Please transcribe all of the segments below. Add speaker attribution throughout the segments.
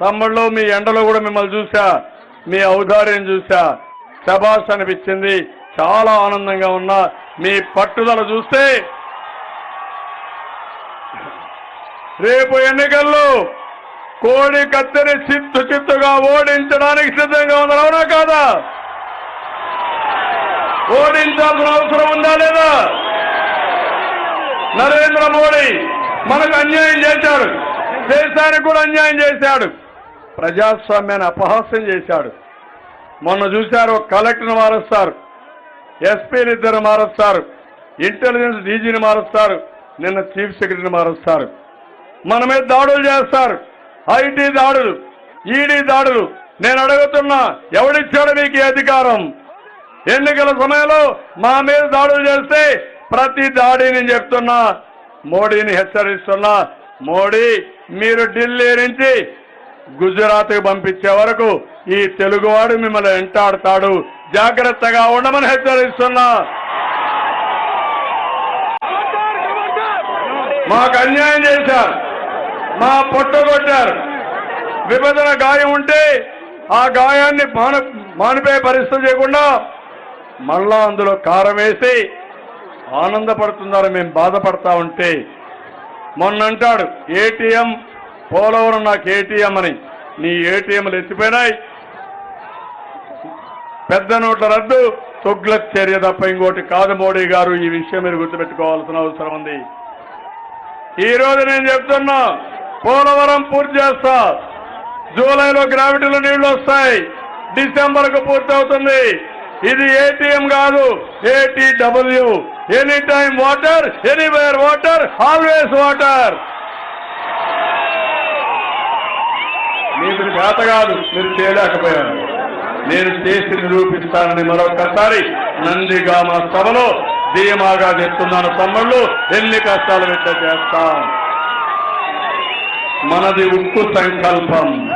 Speaker 1: తమ్ముళ్ళు మీ ఎండలో కూడా మిమ్మల్ని చూసా. మీ ఔదార్యం చూసా. శబాష్ అనిపించింది. చాలా ఆనందంగా ఉన్నా. మీ పట్టుదల చూస్తే రేపు ఎన్నికల్లో కోడి కత్తిని చిత్తు చిత్తుగా ఓడించడానికి సిద్ధంగా ఉన్నారు. అవునా కాదా? ఓడించాల్సిన అవసరం ఉందా లేదా? నరేంద్ర మోడీ మనకు అన్యాయం చేశాడు. దేశానికి కూడా అన్యాయం చేశాడు. ప్రజాస్వామ్యాన్ని అపహాస్యం చేశాడు. మొన్న చూశారు ఒక కలెక్టర్ని మారుస్తారు ఎస్పీని ఇద్దరు మారుస్తారు ఇంటెలిజెన్స్ డీజీని మారుస్తారు నిన్న చీఫ్ సెక్రటరీని మారుస్తారు. మన మీద దాడులు చేస్తారు ఐటీ దాడులు ఈడీ దాడులు. నేను అడుగుతున్నా ఎవడిచ్చాడు మీకు అధికారం? ఎన్నికల సమయంలో మా మీద దాడులు చేస్తే ప్రతి దాడి నేను చెప్తున్నా మోడీని హెచ్చరిస్తున్నా. మోడీ మీరు ఢిల్లీ నుంచి గుజరాత్కి పంపించే వరకు ఈ తెలుగువాడు మిమ్మల్ని వెంటాడతాడు. జాగ్రత్తగా ఉండమని హెచ్చరిస్తున్నా. మాకు అన్యాయం చేశారు. మా పొట్టగొట్టారు విభజన గాయం ఉంటే ఆ గాయాన్ని మాన మానిపే పరిస్థితి చేయకుండా మళ్ళా అందులో కారం వేసి ఆనందపడుతున్నారు. మేము బాధపడతా ఉంటే మొన్న అంటాడు ఏటీఎం పోలవరం నాకు ఏటీఎం అని. నీ ఏటీఎంలు ఎత్తిపోయినాయి. పెద్ద నోట్ల రద్దు తొగ్లక్ చర్య తప్ప ఇంకోటి కాదు మోడీ గారు. ఈ విషయం మీరు గుర్తుపెట్టుకోవాల్సిన అవసరం ఉంది. ఈ రోజు నేను చెప్తున్నా పోలవరం పూర్తి చేస్తా. జూలైలో గ్రావిటీలో నీళ్ళు వస్తాయి. డిసెంబర్కు పూర్తి అవుతుంది ఇది ఏటీఎం కాదు ATW. Any time water anywhere water always water. మీకు చేత కాదు మీరు చేయలేకపోయారు. నేను చేసి నిరూపిస్తానని మరొకసారి నందిగామ సభలో ధీమాగా చెప్తున్నాను తమ్ముళ్ళు ఎన్ని కష్టాలు పెట్ట చేస్తాం. మనది ఉక్కు సంకల్పం.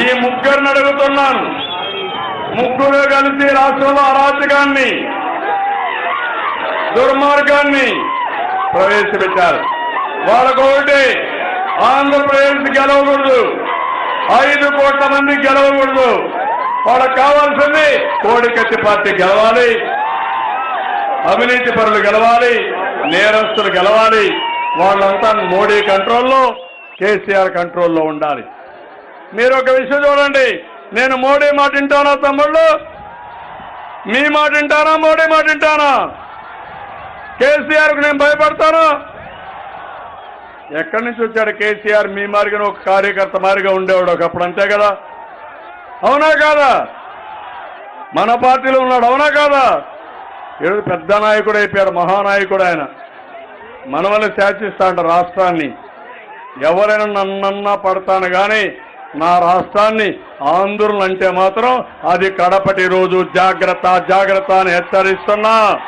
Speaker 1: ఈ ముగ్గురిని అడుగుతున్నాను. ముగ్గురు కలిసి రాష్ట్రంలో అరాచకాన్ని దుర్మార్గాన్ని ప్రవేశపెట్టారు. వాళ్ళకొకటి ఆంధ్రప్రదేశ్ గెలవకూడదు. ఐదు కోట్ల మంది గెలవకూడదు. వాళ్ళకి కావాల్సింది కోడికత్తి పార్టీ గెలవాలి. అవినీతి పరులు గెలవాలి. నేరస్తులు గెలవాలి. వాళ్ళంతా మోడీ కంట్రోల్లో కేసీఆర్ కంట్రోల్లో ఉండాలి. మీరు ఒక విషయం చూడండి. నేను మోడీ మాట వింటానా తమ్ముళ్ళు? మీ మాట వింటానా? మోడీ మాట వింటానా? కేసీఆర్కు నేను భయపడతాను? ఎక్కడి నుంచి వచ్చాడు కేసీఆర్? మీ మారిగా ఒక కార్యకర్త మారిగా ఉండేవాడు ఒకప్పుడు అంతే కదా? అవునా కాదా? మన పార్టీలో ఉన్నాడు అవునా కాదా? ఈరోజు పెద్ద నాయకుడు అయిపోయాడు మహానాయకుడు ఆయన. మన వల్ల శాసిస్తాడు రాష్ట్రాన్ని. ఎవరైనా నన్నన్నా పడతాను కానీ నా రాష్ట్రాన్ని ఆందోళన అంటే మాత్రం అది కడపటి రోజు జాగ్రత్త జాగ్రత్త అని హెచ్చరిస్తున్నా.